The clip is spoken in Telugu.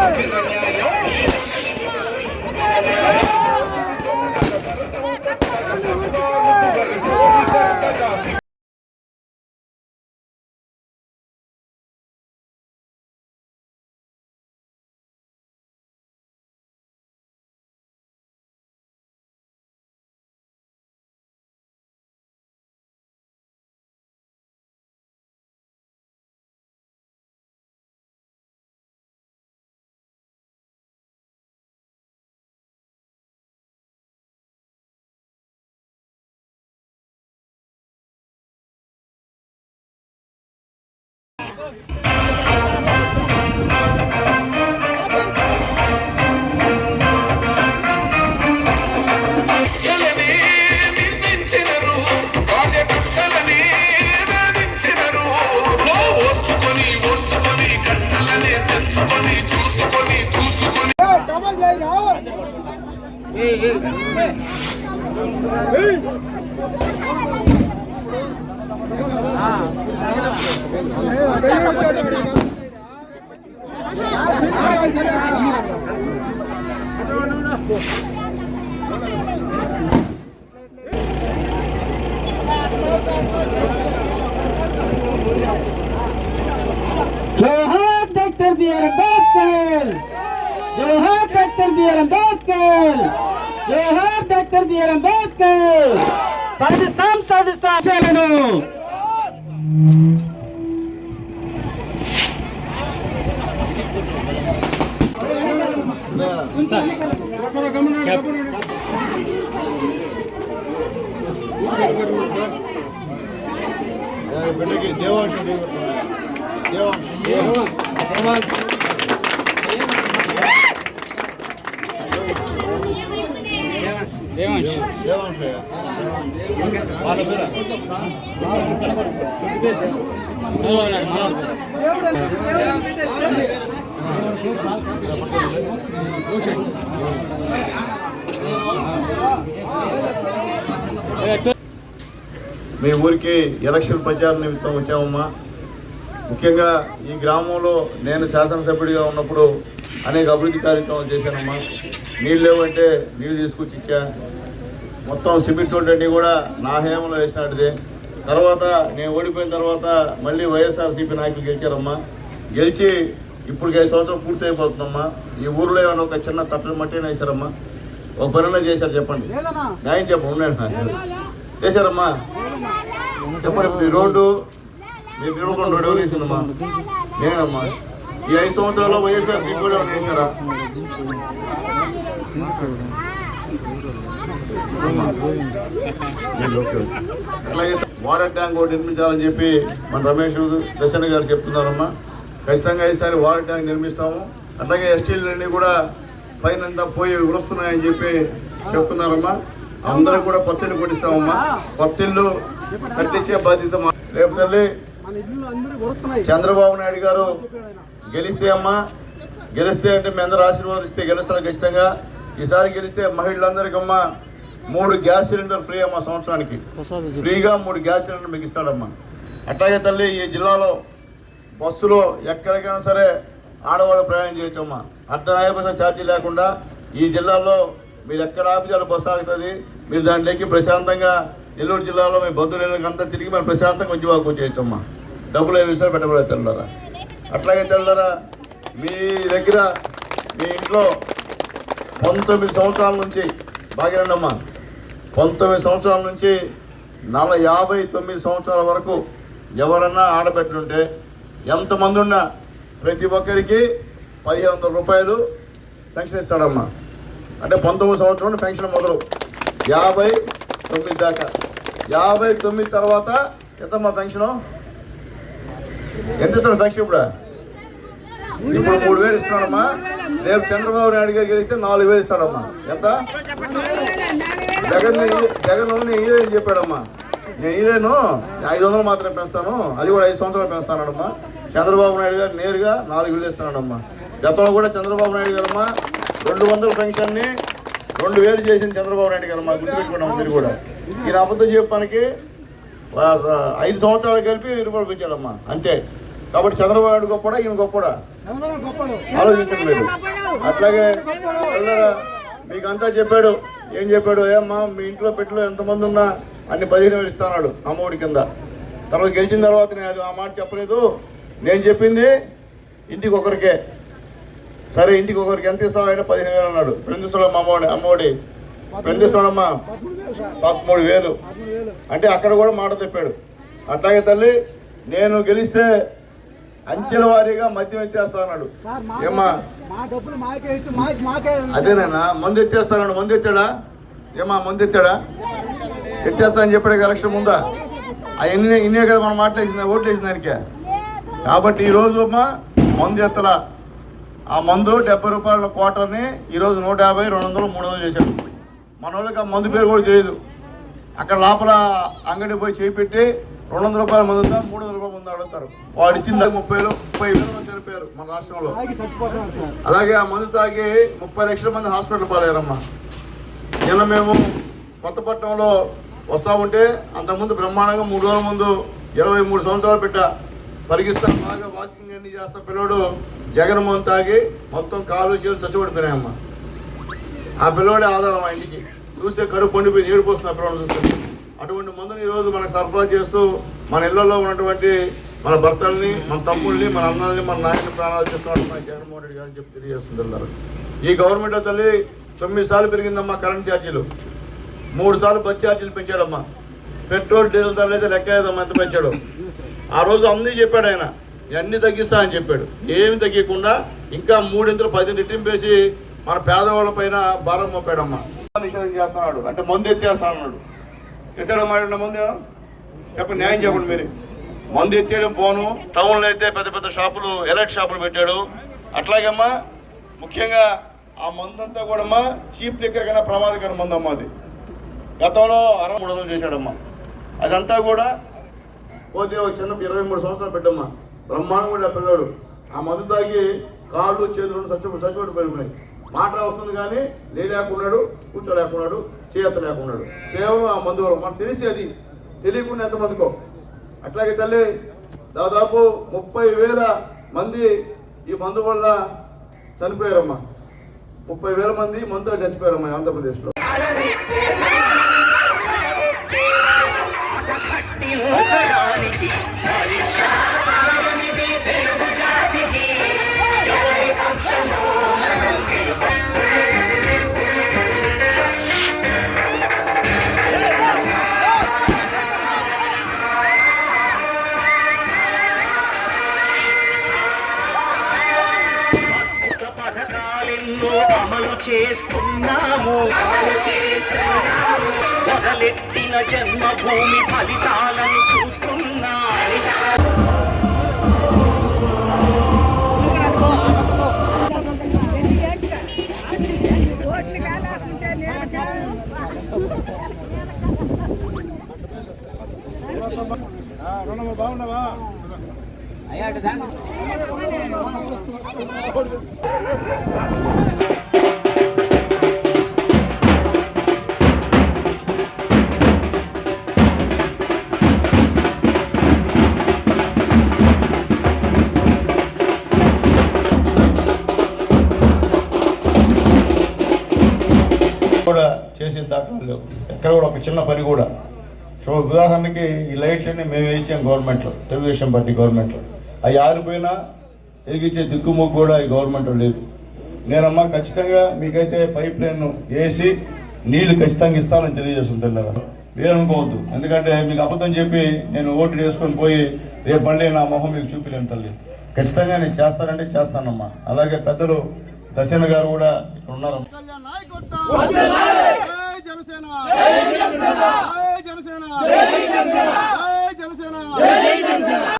¡Vamos! న్యాయం जोहार डॉक्टर बी आर अम्बेडकर जोहार डॉक्टर बी आर अम्बेडकर जोहार डॉक्टर बी आर अम्बेडकर साधिस्तान साधिस्तान चलनो सर బిడ్డకి దేవాంశ దేవాంశ దేవాంశ వాళ్ళ పేర మీ ఊరికి ఎలక్షన్ ప్రచార నిమిత్తం వచ్చామమ్మా. ముఖ్యంగా ఈ గ్రామంలో నేను శాసనసభ్యుడిగా ఉన్నప్పుడు అనేక అభివృద్ధి కార్యక్రమాలు చేశానమ్మా. నీళ్ళు లేవంటే నీళ్ళు తీసుకొచ్చి ఇచ్చా. మొత్తం సిమెంట్ అన్నీ కూడా నా హేమలో వేసినట్టుదే. తర్వాత నేను ఓడిపోయిన తర్వాత మళ్ళీ వైఎస్ఆర్సీపీ నాయకులు గెలిచారమ్మా. గెలిచి ఇప్పుడు ఐదు సంవత్సరం పూర్తి అయిపోతుందమ్మా ఈ ఊర్లో ఏమైనా ఒక చిన్న తప్పని మట్టి వేశారమ్మా? ఒక పనిలో చేశారు చెప్పండి. న్యాయం చెప్పండి ఉన్నాను చేశారమ్మా. చెప్పండి ఈ రోడ్డు మీరు నిలబడుకున్న రోడ్డు ఎవరు వేసిందమ్మా. నేనమ్మా ఈ ఐదు సంవత్సరాల్లో వైఎస్ఆర్ కూడా చేశారా? అట్లాగే వాటర్ ట్యాంక్ ఒకటి నిర్మించాలని చెప్పి మన రమేష్ దర్శన గారు చెప్తున్నారమ్మా. ఖచ్చితంగా ఈసారి వాటర్ ట్యాంక్ నిర్మిస్తాము. అట్లాగే ఎస్టీలన్నీ కూడా పైన పోయి ఉడుస్తున్నాయని చెప్పి చెప్తున్నారమ్మా. అందరూ కూడా కొత్తిల్లు కొట్టిస్తామమ్మా. కొత్తిల్లు కట్టించే బాధ్యత రేపు తల్లి చంద్రబాబు నాయుడు గారు గెలిస్తే అమ్మా. గెలిస్తే అంటే మీ అందరూ ఆశీర్వాదిస్తే గెలుస్తారు ఖచ్చితంగా. ఈసారి గెలిస్తే మహిళలందరికీ అమ్మా మూడు గ్యాస్ సిలిండర్ ఫ్రీ అమ్మా సంవత్సరానికి. ఫ్రీగా మూడు గ్యాస్ సిలిండర్ మీకు ఇస్తాడమ్మా. అట్లాగే తల్లి ఈ జిల్లాలో బస్సులో ఎక్కడికైనా సరే ఆడవాళ్ళు ప్రయాణం చేయొచ్చమ్మా. అర్ధనాయ పైసా ఛార్జీ లేకుండా ఈ జిల్లాలో మీరు ఎక్కడ ఆపితే బస్సు ఆగుతుంది. మీరు దాంట్లోకి ప్రశాంతంగా నెల్లూరు జిల్లాలో మీ బంధువులకు అంతా తిరిగి మనం ప్రశాంతంగా ఉద్యోగాలకు చేయొచ్చమ్మా. డబ్బులు ఏ విషయాలు పెట్టబడే తెల్లరా. అట్లాగే తెల్లరా మీ దగ్గర మీ ఇంట్లో పంతొమ్మిది సంవత్సరాల నుంచి బాగానండమ్మా పంతొమ్మిది సంవత్సరాల నుంచి నల యాభై తొమ్మిది సంవత్సరాల వరకు ఎవరన్నా ఆడబెట్టుంటే ఎంతమంది ఉన్నా ప్రతి ఒక్కరికి పదిహేను వందల రూపాయలు పెన్షన్ ఇస్తాడమ్మా. అంటే పంతొమ్మిది సంవత్సరం పెన్షన్ మొదలు. యాభై తొమ్మిది దాకా. యాభై తొమ్మిది తర్వాత ఎంతమ్మా పెన్షను? ఎంత ఇస్తాడు పెన్షన్ ఇప్పుడు? ఇప్పుడు మూడు వేలు ఇస్తున్నాడమ్మా. రేపు చంద్రబాబు నాయుడు గారు గెలిస్తే నాలుగు వేలు ఇస్తాడమ్మా. ఎంత? జగన్ జగన్ నేను చెప్పాడమ్మా. నేను ఇయ్యలేను ఐదు వందలు మాత్రమే పెంచుతాను అది కూడా ఐదు సంవత్సరాలు పెంచుతానమ్మా చంద్రబాబు నాయుడు గారు నేరుగా నాలుగు వేలు ఇస్తున్నాడమ్మా గతంలో కూడా చంద్రబాబు నాయుడు గారమ్మా రెండు వందల పెన్షన్ని రెండు వేలు చేసిన చంద్రబాబు నాయుడు గారమ్మా గుర్తుపెట్టుకున్నాం మీరు కూడా. ఈయన అబద్ధం చెప్పడానికి ఐదు సంవత్సరాలు కలిపి రూపాయలు పెంచాడమ్మా అంతే. కాబట్టి చంద్రబాబు నాయుడు గొప్పడా ఈయన గొప్పడా? ఆలోచించండి మీరు అట్లాగే మీకంతా చెప్పాడు. ఏం చెప్పాడు? ఏమ్మా మీ ఇంట్లో పెట్టిలో ఎంతమంది ఉన్నా అన్ని పదిహేను వేలు ఇస్తాడు అమ్మఒడి కింద. తర్వాత గెలిచిన తర్వాత నేను అది ఆ మాట చెప్పలేదు. నేను చెప్పింది ఇంటికి ఒకరికే. సరే ఇంటికి ఒకరికి ఎంత ఇస్తావు పదిహేను వేలు అన్నాడు. ప్రిందిస్తాడు అమ్మఒడి అమ్మఒడి. ప్రిందిస్తాడమ్మా పదమూడు వేలు. అంటే అక్కడ కూడా మాట చెప్పాడు. అట్లాగే తల్లి నేను గెలిస్తే అంచెల వారీగా మద్యం ఎత్తేస్తా అన్నాడు. ఏమ్మా? మా డబ్బులు మాకే ఇచ్చి మాకు మాకే అదేనా మందు ఎత్తేస్తాడు మందు ఎత్తాడా? ఏమా మందు ఎత్తాడా? ఎత్తేస్తా అని చెప్పాడు ఎలక్షన్ ముందా? అవన్నీ ఇన్నే కదా మనం మాట్లాడేసింది ఓట్లు వేసిన దానికే కాబట్టి ఈ రోజు అమ్మా మందు ఎత్తలా. ఆ మందు డెబ్బై రూపాయల క్వార్టర్ని ఈరోజు నూట యాభై రెండు వందలు మూడు వందలు చేశాడు. మన వాళ్ళకి ఆ మందు పేరు కూడా తెలియదు. అక్కడ లోపల అంగడి పోయి చేయి పెట్టి రెండు వందల రూపాయల మందు ఉందా? మూడు వందల రూపాయల మందు అడుగుతారు. వాడు ఇచ్చింది ముప్పై వేలు ముప్పై వేలు చనిపోయారు మన రాష్ట్రంలో. అలాగే ఆ మందు తాగి ముప్పై లక్షల మంది హాస్పిటల్ పాలయ్యారమ్మా. నిన్న మేము కొత్తపట్నంలో వస్తా ఉంటే అంతకుముందు బ్రహ్మాండంగా మూడు రోజుల ముందు ఇరవై మూడు సంవత్సరాలు పెట్టా. పరిగిస్తా బాగా వాకింగ్ అన్ని చేస్తా పిల్లోడు జగన్మోహన్ తాగి మొత్తం కాలు చేతులు చచ్చిపడిపోయినాయమ్మా. ఆ పిల్లోడే ఆధారం ఆ ఇంటికి. చూస్తే కడుపు పండిపోయి ఏడిపోతుంది ఆ పిల్లలు చూస్తే. అటువంటి మందుని ఈరోజు మనకు సరఫరా చేస్తూ మన ఇళ్ళలో ఉన్నటువంటి మన భర్తల్ని మన తమ్ముల్ని మన అన్నల్ని మన నాయకుని ప్రాణాలు చేస్తున్నాడు మన జగన్మోహన్ రెడ్డి గారు చెప్పి తెలియజేస్తున్నారు. ఈ గవర్నమెంట్ తల్లి తొమ్మిది సార్లు పెరిగిందమ్మా కరెంట్ ఛార్జీలు. మూడు సార్లు బస్ ఛార్జీలు పెంచాడమ్మా. పెట్రోల్ డీజిల్ ధరలు అయితే లెక్క ఏదమ్మా ఎంత పెంచాడు. ఆ రోజు అన్నీ చెప్పాడు ఆయన. ఇవన్నీ తగ్గిస్తా అని చెప్పాడు. ఏమి తగ్గకుండా ఇంకా మూడింతలు పది రెట్టింపు వేసి మన పేదవాళ్ళ పైన భారం మోపాడమ్మా. నిషేధం చేస్తున్నాడు. అంటే మందు ఎత్తేస్తున్నాడు. ఎత్తడం మాట ముందు చెప్పండి న్యాయం చెప్పండి మీరు. మందు ఎత్తేయడం పోను. టౌన్లో అయితే పెద్ద పెద్ద షాపులు ఎలక్ట్ షాపులు పెట్టాడు. అట్లాగమ్మా ముఖ్యంగా ఆ మందంతా కూడా అమ్మా చీప్ దగ్గర కన్నా ప్రమాదకర మందు అమ్మా అది. గతంలో అరవై మూడు వందలు చేశాడమ్మా. అదంతా కూడా పోతే ఒక చిన్న ఇరవై మూడు సంవత్సరాలు పెట్టమ్మా. బ్రహ్మాండం కూడా పిల్లోడు. ఆ మందు తాగి కాళ్ళు చేతులు చచ్చిపోయి చచ్చిపోయి పెరిగినాయి మాట వస్తుంది కానీ లేలేకున్నాడు కూర్చోలేకున్నాడు చేయత లేకున్నాడు కేవలం ఆ మందు మనం మనకు తెలిసి అది తెలియకుండా ఎంతమందికో అట్లాగే తల్లి దాదాపు ముప్పై వేల మంది ఈ మందు వల్ల చనిపోయారమ్మా. ముప్పై వేల మంది మందులో చనిపోయారమ్మా ఆంధ్రప్రదేశ్లో. పథకాలెన్నో అమలు చేస్తున్నాము. మొదలెట్టిన జన్మభూమి ఫలితాలను చూస్తున్నా. చేసే దాఖలు లేవు. ఎక్కడ కూడా ఒక చిన్న పని కూడా. సో ఉదాహరణకి ఈ లైట్లన్నీ మేము వేయించాం గవర్నమెంట్లో తెలుగుదేశం పార్టీ గవర్నమెంట్లో. అవి ఆరిపోయినా ఎగిచ్చే దిక్కుమొక్కు కూడా ఈ గవర్నమెంట్లో లేదు. నేనమ్మా ఖచ్చితంగా మీకైతే పైప్ లైన్ వేసి నీళ్ళు ఖచ్చితంగా ఇస్తానని తెలియజేస్తుంది లేదనుకోవద్దు ఎందుకంటే మీకు అబద్ధం చెప్పి నేను ఓటు వేసుకొని పోయి రేపు మళ్ళీ నా మొహం మీకు చూపిలేను తల్లి. ఖచ్చితంగా నేను చేస్తానంటే చేస్తానమ్మా. అలాగే పెద్దలు దశన గారు కూడా ఇక్కడ ఉన్నారు జనసేన! జనసేన! జనసేన! జనసేన!